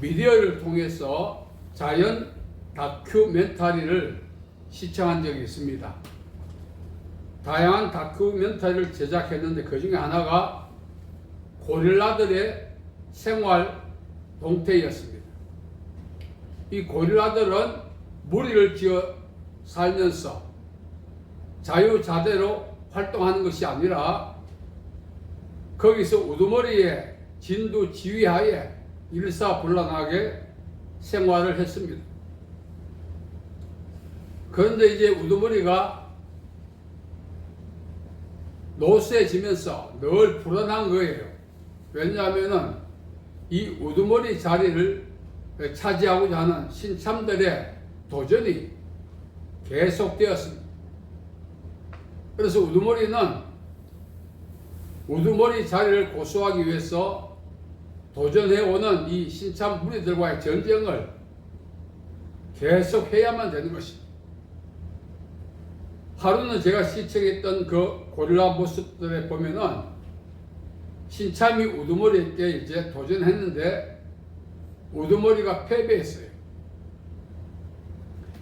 미디어를 통해서 자연 다큐멘터리를 시청한 적이 있습니다. 다양한 다큐멘터리를 제작했는데 그 중에 하나가 고릴라들의 생활 동태였습니다. 이 고릴라들은 무리를 지어 살면서 자유자재로 활동하는 것이 아니라 거기서 우두머리에 진두 지휘하에 일사불란하게 생활을 했습니다. 그런데 이제 우두머리가 노쇠지면서 늘 불안한 거예요. 왜냐하면은 이 우두머리 자리를 차지하고자 하는 신참들의 도전이 계속되었습니다. 그래서 우두머리는 우두머리 자리를 고수하기 위해서 도전해오는 이 신참 무리들과의 전쟁을 계속 해야만 되는 것입니다. 하루는 제가 시청했던 그 고릴라 모습들에 보면은 신참이 우두머리에게 이제 도전했는데 우두머리가 패배했어요.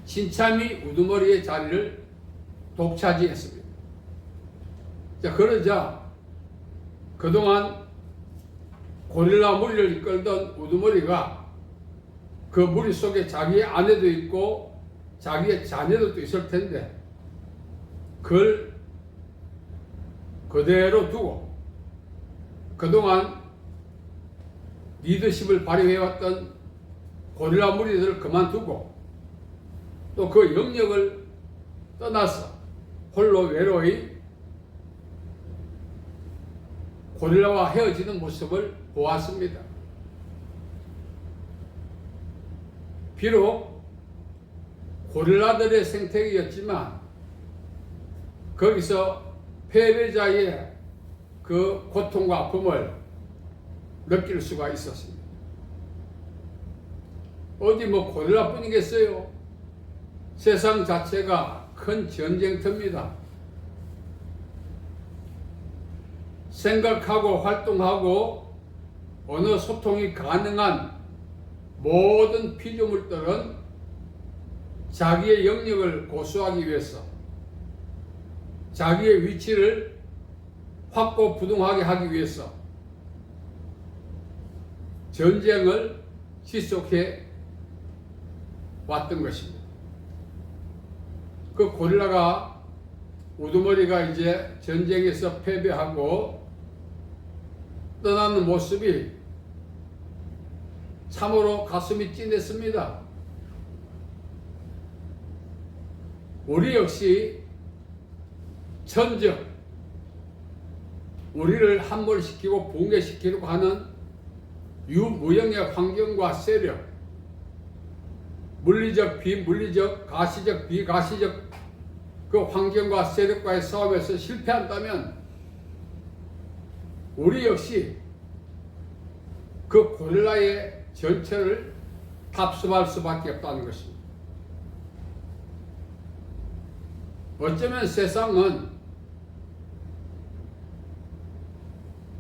신참이 우두머리의 자리를 독차지했습니다. 자, 그러자 그동안 고릴라 무리를 이끌던 우두머리가 그 무리 속에 자기의 아내도 있고 자기의 자녀들도 있을 텐데 그걸 그대로 두고 그동안 리더십을 발휘해왔던 고릴라 무리들을 그만두고 또 그 영역을 떠나서 홀로 외로이 고릴라와 헤어지는 모습을 보았습니다. 비록 고릴라들의 생태계였지만 거기서 패배자의 그 고통과 아픔을 느낄 수가 있었습니다. 어디 뭐 고릴라뿐이겠어요? 세상 자체가 큰 전쟁터입니다. 생각하고 활동하고 어느 소통이 가능한 모든 피조물들은 자기의 영역을 고수하기 위해서 자기의 위치를 확고부동하게 하기 위해서 전쟁을 지속해 왔던 것입니다. 그 고릴라가 우두머리가 이제 전쟁에서 패배하고 떠나는 모습이 참으로 가슴이 찐했습니다. 우리 역시 천적, 우리를 함몰시키고 붕괴시키려고 하는 유무형의 환경과 세력, 물리적, 비물리적, 가시적, 비가시적 그 환경과 세력과의 싸움에서 실패한다면 우리 역시 그 고릴라의 전체를 답습할 수밖에 없다는 것입니다. 어쩌면 세상은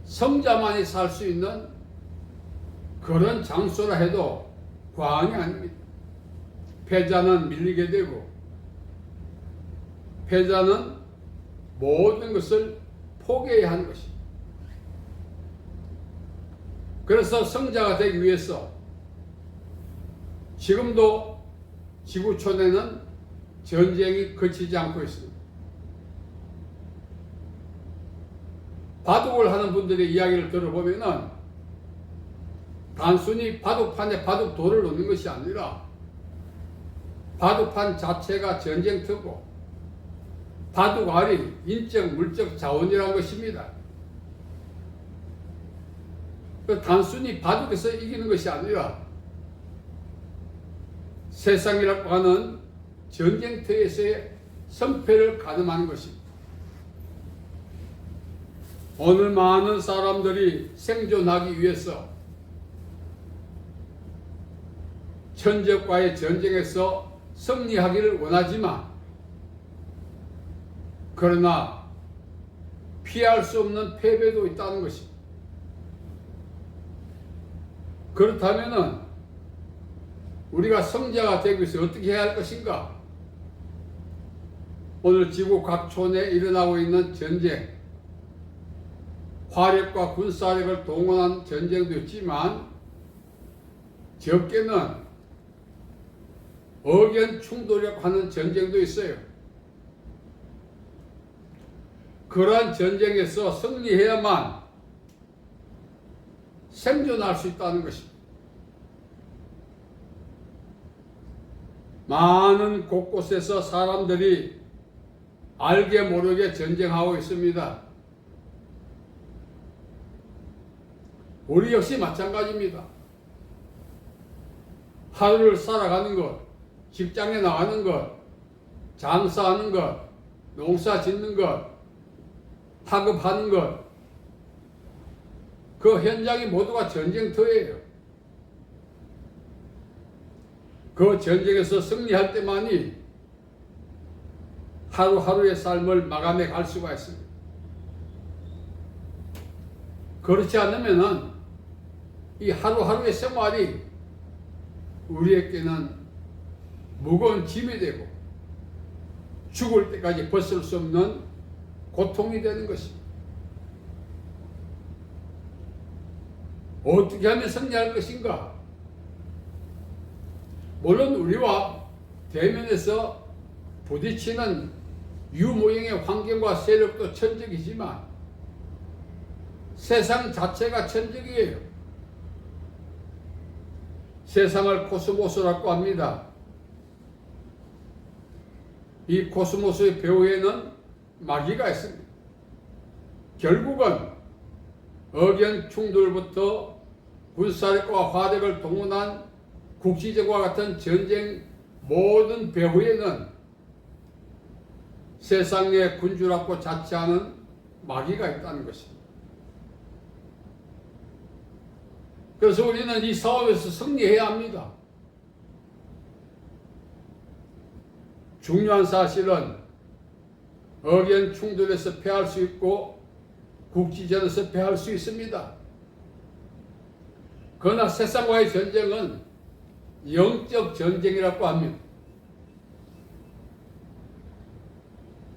성자만이 살 수 있는 그런 장소라 해도 과언이 아닙니다. 패자는 밀리게 되고 패자는 모든 것을 포기해야 하는 것입니다. 그래서 성자가 되기 위해서 지금도 지구촌에는 전쟁이 그치지 않고 있습니다. 바둑을 하는 분들의 이야기를 들어보면은 단순히 바둑판에 바둑돌을 놓는 것이 아니라 바둑판 자체가 전쟁터고 바둑알이 인적 물적 자원이라는 것입니다. 그 단순히 바둑에서 이기는 것이 아니라 세상이라고 하는 전쟁터에서의 선패를 가늠하는 것입니다. 오늘 많은 사람들이 생존하기 위해서 천적과의 전쟁에서 승리하기를 원하지만 그러나 피할 수 없는 패배도 있다는 것입니다. 그렇다면은 우리가 성자가 되기 위해서 어떻게 해야 할 것인가? 오늘 지구 각 촌에 일어나고 있는 전쟁, 화력과 군사력을 동원한 전쟁도 있지만 적게는 의견 충돌하는 전쟁도 있어요. 그러한 전쟁에서 승리해야만 생존할 수 있다는 것입니다. 많은 곳곳에서 사람들이 알게 모르게 전쟁하고 있습니다. 우리 역시 마찬가지입니다. 하루를 살아가는 것, 직장에 나가는 것, 장사하는 것, 농사 짓는 것, 학업하는 것, 그 현장이 모두가 전쟁터예요. 그 전쟁에서 승리할 때만이 하루하루의 삶을 마감해 갈 수가 있습니다. 그렇지 않으면은 이 하루하루의 생활이 우리에게는 무거운 짐이 되고 죽을 때까지 벗을 수 없는 고통이 되는 것입니다. 어떻게 하면 승리할 것인가? 물론 우리와 대면에서 부딪히는 유모형의 환경과 세력도 천적이지만 세상 자체가 천적이에요. 세상을 코스모스라고 합니다. 이 코스모스의 배후에는 마귀가 있습니다. 결국은 의견 충돌부터 군사력과 화력을 동원한 국지적과 같은 전쟁 모든 배후에는 세상의 군주라고 자처하는 마귀가 있다는 것입니다. 그래서 우리는 이 싸움에서 승리해야 합니다. 중요한 사실은 의견 충돌에서 패할 수 있고 국지전에서 패할 수 있습니다. 그러나 세상과의 전쟁은 영적 전쟁이라고 합니다.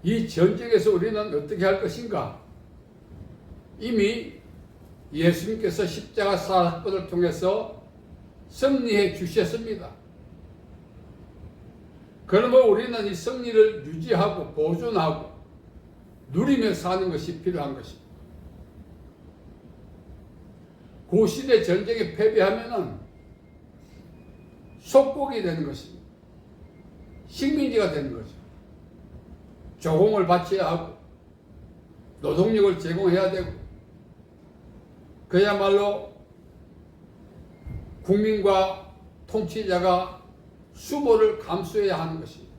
이 전쟁에서 우리는 어떻게 할 것인가? 이미 예수님께서 십자가 사건을 통해서 승리해 주셨습니다. 그러면 우리는 이 승리를 유지하고 보존하고 누리며 사는 것이 필요한 것입니다. 그 시대 전쟁에 패배하면은 속국이 되는 것입니다. 식민지가 되는 거죠. 조공을 바쳐야 하고 노동력을 제공해야 되고 그야말로 국민과 통치자가 수모를 감수해야 하는 것입니다.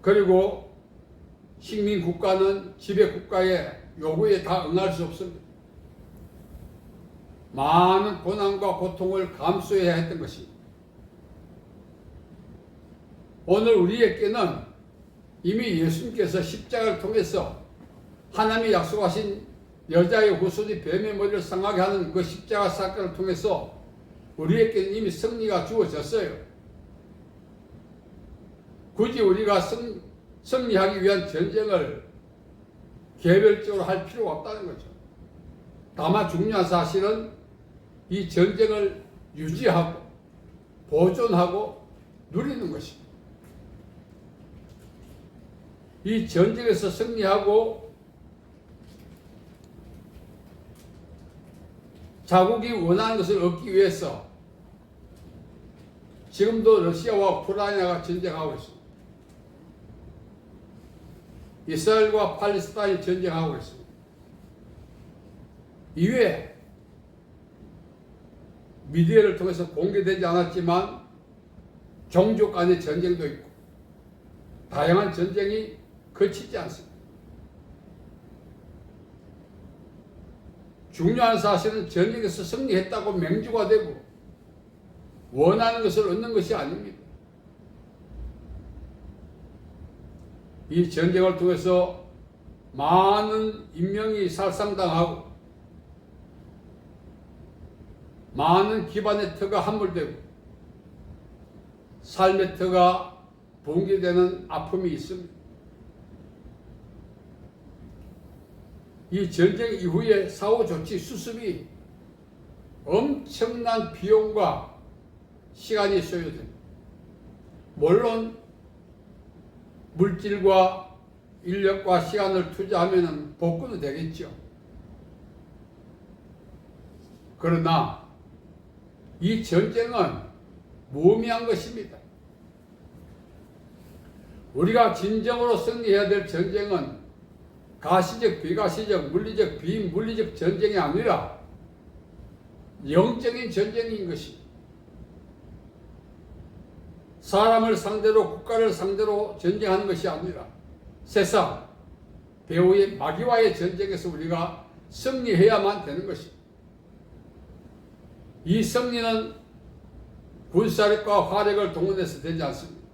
그리고 식민 국가는 지배 국가의 요구에 다 응할 수 없습니다. 많은 고난과 고통을 감수해야 했던 것입니다. 오늘 우리에게는 이미 예수님께서 십자가를 통해서 하나님이 약속하신 여자의 후손이 뱀의 머리를 상하게 하는 그 십자가 사건을 통해서 우리에게는 이미 승리가 주어졌어요. 굳이 우리가 승, 승리하기 위한 전쟁을 개별적으로 할 필요가 없다는 거죠. 다만 중요한 사실은 이 전쟁을 유지하고 보존하고 누리는 것입니다. 이 전쟁에서 승리하고 자국이 원하는 것을 얻기 위해서 지금도 러시아와 우크라이나가 전쟁하고 있습니다. 이스라엘과 팔레스타인이 전쟁하고 있습니다. 이외에 미디어를 통해서 공개되지 않았지만 종족 간의 전쟁도 있고 다양한 전쟁이 거치지 않습니다. 중요한 사실은 전쟁에서 승리했다고 맹주가 되고 원하는 것을 얻는 것이 아닙니다. 이 전쟁을 통해서 많은 인명이 살상당하고 많은 기반의 터가 함몰되고 삶의 터가 붕괴되는 아픔이 있습니다. 이 전쟁 이후에 사후 조치 수습이 엄청난 비용과 시간이 소요됩니다. 물론 물질과 인력과 시간을 투자하면 복구는 되겠죠. 그러나 이 전쟁은 무의미한 것입니다. 우리가 진정으로 승리해야 될 전쟁은 가시적, 비가시적, 물리적, 비물리적 전쟁이 아니라 영적인 전쟁인 것입니다. 사람을 상대로 국가를 상대로 전쟁하는 것이 아니라 세상 배우의 마귀와의 전쟁에서 우리가 승리해야만 되는 것입니다. 이 승리는 군사력과 화력을 동원해서 되지 않습니다.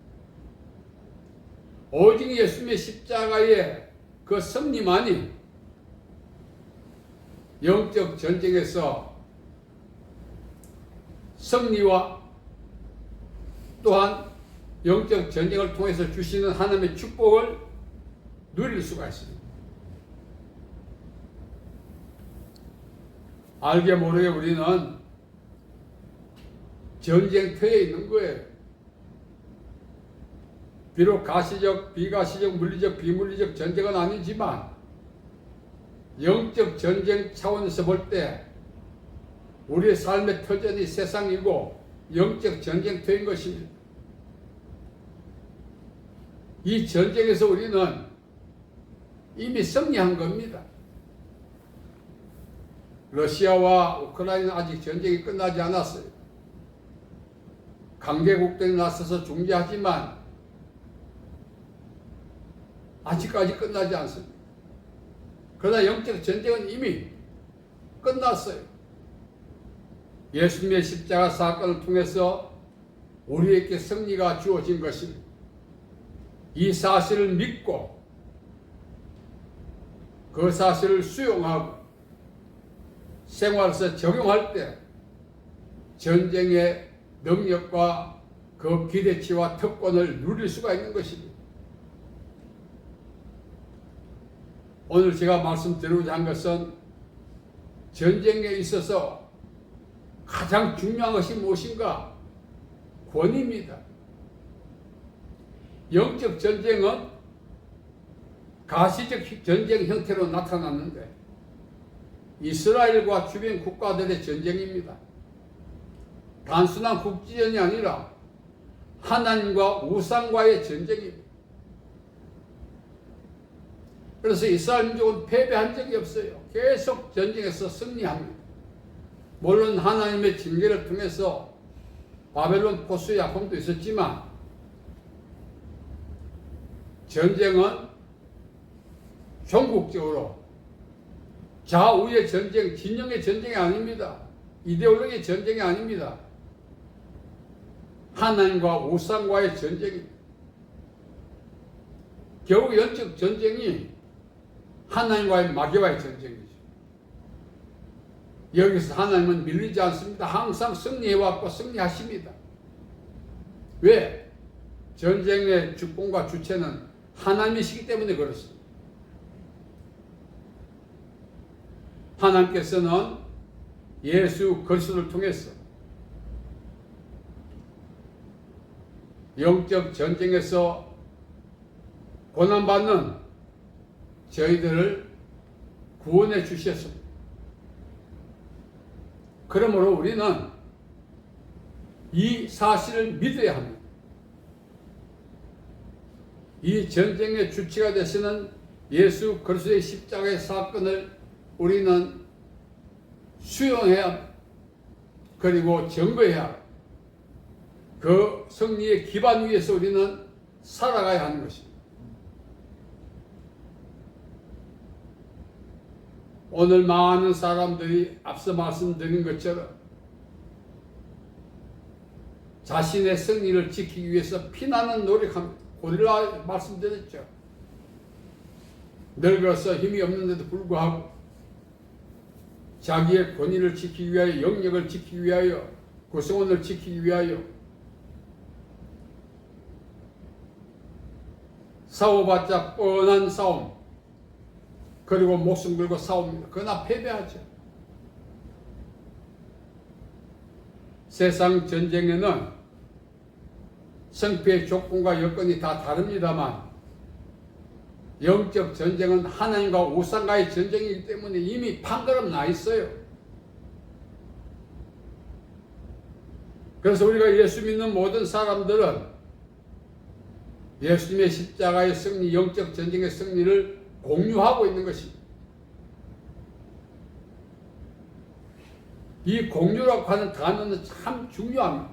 오직 예수님의 십자가의 그 승리만이 영적 전쟁에서 승리와 또한 영적 전쟁을 통해서 주시는 하나님의 축복을 누릴 수가 있습니다. 알게 모르게 우리는 전쟁터에 있는 거예요. 비록 가시적, 비가시적, 물리적, 비물리적 전쟁은 아니지만 영적 전쟁 차원에서 볼 때 우리의 삶의 터전이 세상이고 영적 전쟁터인 것입니다. 이 전쟁에서 우리는 이미 승리한 겁니다. 러시아와 우크라이나 아직 전쟁이 끝나지 않았어요. 강대국들이 나서서 중재하지만 아직까지 끝나지 않습니다. 그러나 영적 전쟁은 이미 끝났어요. 예수님의 십자가 사건을 통해서 우리에게 승리가 주어진 것입니다. 이 사실을 믿고 그 사실을 수용하고 생활에서 적용할 때 전쟁의 능력과 그 기대치와 특권을 누릴 수가 있는 것입니다. 오늘 제가 말씀드리고자 한 것은 전쟁에 있어서 가장 중요한 것이 무엇인가? 권위입니다. 영적 전쟁은 가시적 전쟁 형태로 나타났는데 이스라엘과 주변 국가들의 전쟁입니다. 단순한 국지전이 아니라 하나님과 우상과의 전쟁입니다. 그래서 이스라엘 민족은 패배한 적이 없어요. 계속 전쟁에서 승리합니다. 물론 하나님의 징계를 통해서 바벨론 포수의 아픔도 있었지만 전쟁은 전국적으로 좌우의 전쟁, 진영의 전쟁이 아닙니다. 이데올로기의 전쟁이 아닙니다. 하나님과 우상과의 전쟁입니다. 결국 영적 전쟁이 하나님과의 마귀와의 전쟁이죠. 여기서 하나님은 밀리지 않습니다. 항상 승리해왔고 승리하십니다. 왜? 전쟁의 주권과 주체는 하나님이시기 때문에 그렇습니다. 하나님께서는 예수 그리스도를 통해서 영적 전쟁에서 고난받는 저희들을 구원해 주셨습니다. 그러므로 우리는 이 사실을 믿어야 합니다. 이 전쟁의 주체가 되시는 예수 그리스도의 십자가의 사건을 우리는 수용해야 그리고 증거해야 그 승리의 기반 위에서 우리는 살아가야 하는 것입니다. 오늘 많은 사람들이 앞서 말씀드린 것처럼 자신의 승리를 지키기 위해서 피나는 노력합니다. 고릴라 말씀드렸죠. 늙어서 힘이 없는데도 불구하고 자기의 권위를 지키기 위하여 영역을 지키기 위하여 구성원을 지키기 위하여 싸워봤자 뻔한 싸움 그리고 목숨 걸고 싸웁니다. 그러나 패배하죠. 세상 전쟁에는 성패의 조건과 여건이 다 다릅니다만 영적 전쟁은 하나님과 우상과의 전쟁이기 때문에 이미 판가름 나 있어요. 그래서 우리가 예수 믿는 모든 사람들은 예수님의 십자가의 승리, 영적 전쟁의 승리를 공유하고 있는 것입니다. 이 공유라고 하는 단어는 참 중요합니다.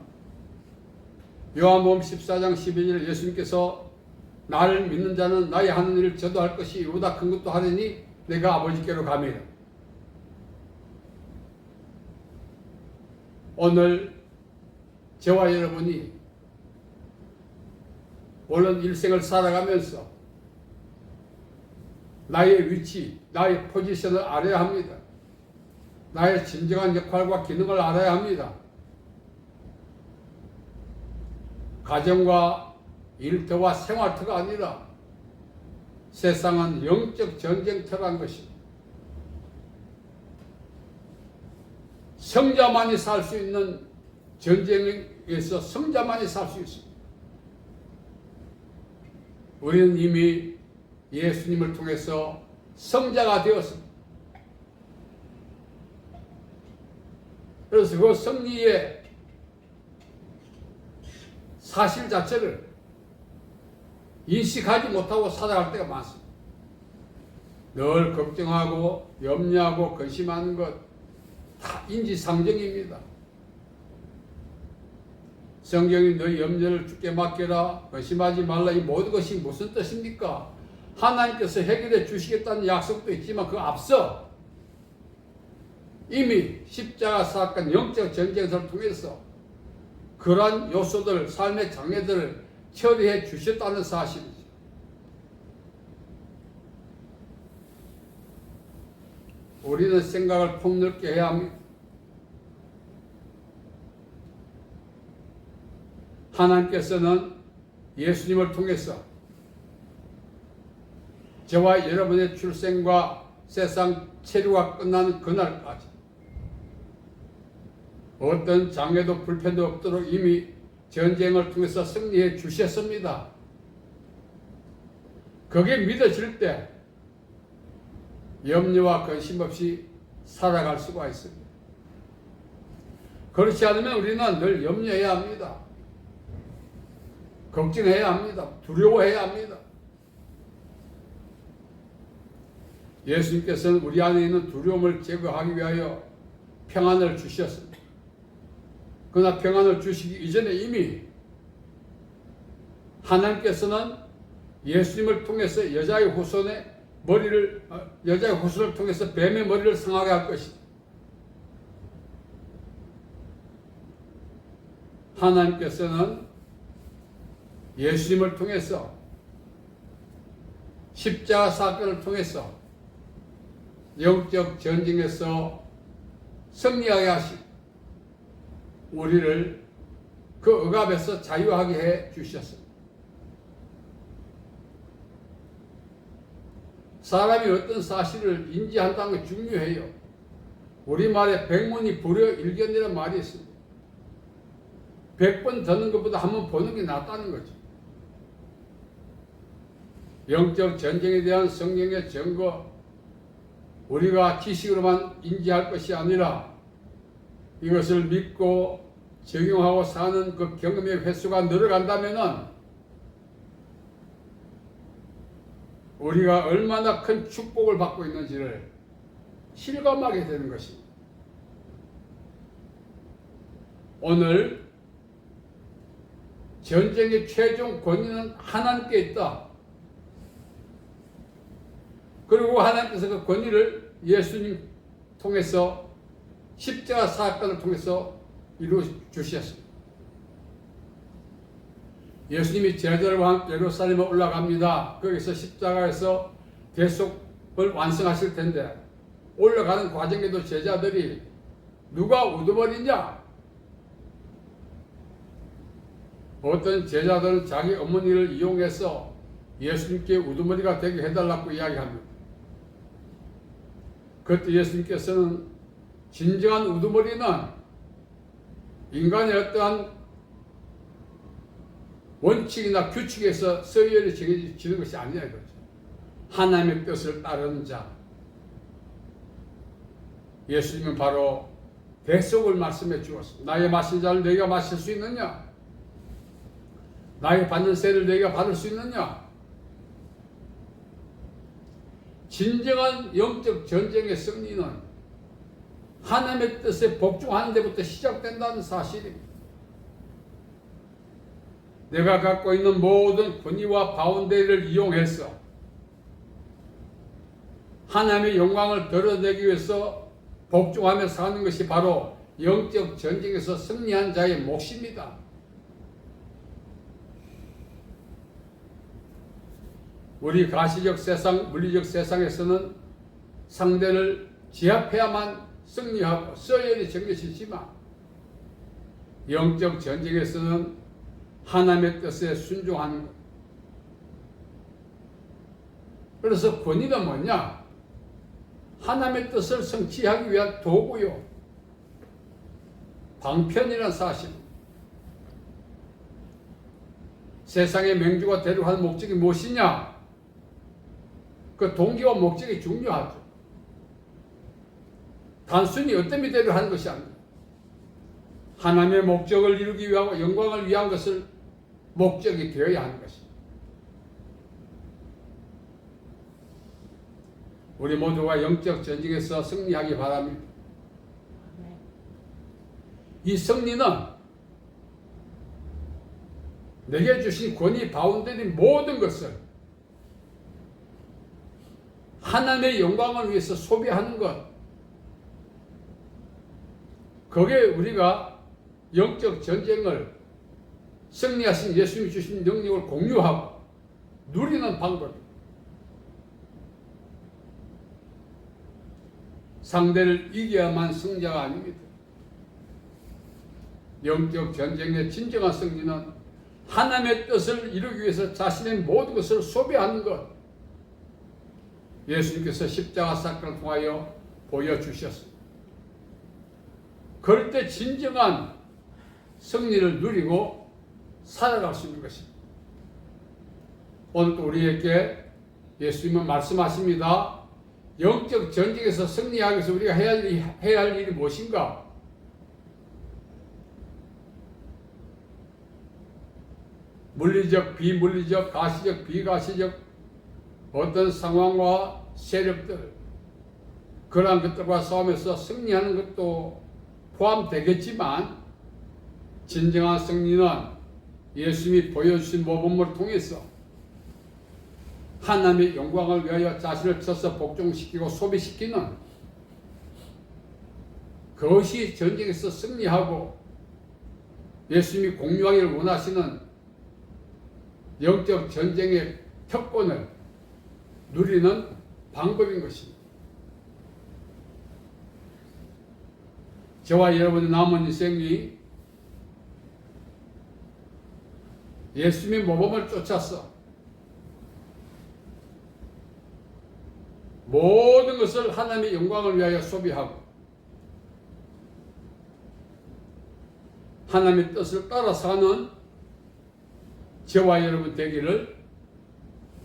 요한복음 14장 12절 예수님께서 나를 믿는 자는 나의 하는 일을 저도 할 것이 이보다 큰 것도 하리니 내가 아버지께로 가미라. 오늘 저와 여러분이 물론 일생을 살아가면서 나의 위치, 나의 포지션을 알아야 합니다. 나의 진정한 역할과 기능을 알아야 합니다. 가정과 일터와 생활터가 아니라 세상은 영적 전쟁터란 것입니다. 성자만이 살 수 있는 전쟁에서 성자만이 살 수 있습니다. 우리는 이미 예수님을 통해서 성자가 되었습니다. 그래서 그 승리의 사실 자체를 인식하지 못하고 살아갈 때가 많습니다. 늘 걱정하고 염려하고 근심하는 것 다 인지상정입니다. 성경이 너희 염려를 주께 맡겨라 근심하지 말라 이 모든 것이 무슨 뜻입니까? 하나님께서 해결해 주시겠다는 약속도 있지만 그 앞서 이미 십자가 사건 영적 전쟁을 통해서 그러한 요소들 삶의 장애들을 처리해 주셨다는 사실이죠. 우리는 생각을 폭넓게 해야 합니다. 하나님께서는 예수님을 통해서 저와 여러분의 출생과 세상 체류가 끝나는 그날까지 어떤 장애도 불편도 없도록 이미 전쟁을 통해서 승리해 주셨습니다. 그게 믿어질 때 염려와 근심 없이 살아갈 수가 있습니다. 그렇지 않으면 우리는 늘 염려해야 합니다. 걱정해야 합니다. 두려워해야 합니다. 예수님께서는 우리 안에 있는 두려움을 제거하기 위하여 평안을 주셨습니다. 그러나 평안을 주시기 이전에 이미 하나님께서는 예수님을 통해서 여자의 후손의 머리를 어, 여자의 후손을 통해서 뱀의 머리를 상하게 할 것이다. 하나님께서는 예수님을 통해서 십자가 사건을 통해서 영적 전쟁에서 승리하게 하시고 우리를 그 억압에서 자유하게 해 주셨습니다. 사람이 어떤 사실을 인지한다는 게 중요해요. 우리말에 백문이 불여 일견이라는 말이 있습니다. 백번 듣는 것보다 한 번 보는 게 낫다는 거죠. 영적 전쟁에 대한 성경의 증거, 우리가 지식으로만 인지할 것이 아니라 이것을 믿고 적용하고 사는 그 경험의 횟수가 늘어간다면은 우리가 얼마나 큰 축복을 받고 있는지를 실감하게 되는 것입니다. 오늘 전쟁의 최종 권위는 하나님께 있다. 그리고 하나님께서 그 권위를 예수님 통해서 십자가 사건을 통해서 이루어 주셨습니다. 예수님이 제자들과 예루살렘에 올라갑니다. 거기서 십자가에서 대속을 완성하실 텐데 올라가는 과정에도 제자들이 누가 우두머리냐? 어떤 제자들은 자기 어머니를 이용해서 예수님께 우두머리가 되게 해달라고 이야기합니다. 그때 예수님께서는 진정한 우두머리는 인간의 어떠한 원칙이나 규칙에서 서열이 정해지는 것이 아니라 이거죠. 하나님의 뜻을 따르는 자. 예수님은 바로 대속을 말씀해 주었습니다. 나의 마신 자를 너희가 마실 수 있느냐? 나의 받는 세를 너희가 받을 수 있느냐? 진정한 영적 전쟁의 승리는 하나님의 뜻에 복종하는 데부터 시작된다는 사실입니다. 내가 갖고 있는 모든 권위와 바운데리를 이용해서 하나님의 영광을 드러내기 위해서 복종하며 사는 것이 바로 영적 전쟁에서 승리한 자의 몫입니다. 우리 가시적 세상, 물리적 세상에서는 상대를 제압해야만 승리하고 서열이 정해지지만 영적 전쟁에서는 하나님의 뜻에 순종하는 것. 그래서 권위가 뭐냐? 하나님의 뜻을 성취하기 위한 도구요. 방편이란 사실. 세상의 맹주가 되려 하는 목적이 무엇이냐? 그 동기와 목적이 중요하죠. 단순히 어떤 미대로 하는 것이 아닙니다. 하나님의 목적을 이루기 위하고 영광을 위한 것을 목적이 되어야 하는 것입니다. 우리 모두가 영적 전쟁에서 승리하기 바랍니다. 이 승리는 내게 주신 권위 바운드리 모든 것을 하나님의 영광을 위해서 소비하는 것. 그게 우리가 영적 전쟁을 승리하신 예수님이 주신 능력을 공유하고 누리는 방법입니다. 상대를 이겨야만 승자가 아닙니다. 영적 전쟁의 진정한 승리는 하나님의 뜻을 이루기 위해서 자신의 모든 것을 소비하는 것. 예수님께서 십자가 사건을 통하여 보여주셨습니다. 그럴 때 진정한 승리를 누리고 살아갈 수 있는 것입니다. 오늘 또 우리에게 예수님은 말씀하십니다. 영적 전쟁에서 승리하기 위해서 우리가 해야 할, 일이, 해야 할 일이 무엇인가? 물리적, 비물리적, 가시적, 비가시적 어떤 상황과 세력들 그러한 것들과 싸움에서 승리하는 것도 포함되겠지만 진정한 승리는 예수님이 보여주신 모범을 통해서 하나님의 영광을 위하여 자신을 쳐서 복종시키고 소비시키는 그것이 전쟁에서 승리하고 예수님이 공유하기를 원하시는 영적 전쟁의 특권을 누리는 방법인 것입니다. 저와 여러분의 남은 인생이 예수님의 모범을 쫓아서 모든 것을 하나님의 영광을 위하여 소비하고 하나님의 뜻을 따라 사는 저와 여러분 되기를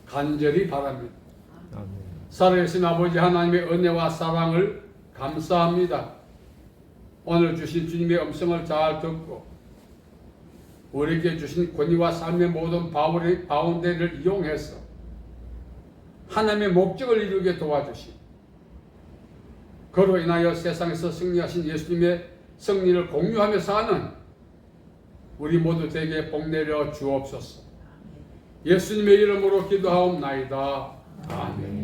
간절히 바랍니다. 살아계신 아버지 하나님의 은혜와 사랑을 감사합니다. 오늘 주신 주님의 음성을 잘 듣고 우리에게 주신 권위와 삶의 모든 바울의 바운데를 이용해서 하나님의 목적을 이루게 도와주시고 그로 인하여 세상에서 승리하신 예수님의 승리를 공유하며 사는 우리 모두 되게 복내려 주옵소서. 예수님의 이름으로 기도하옵나이다. 아멘.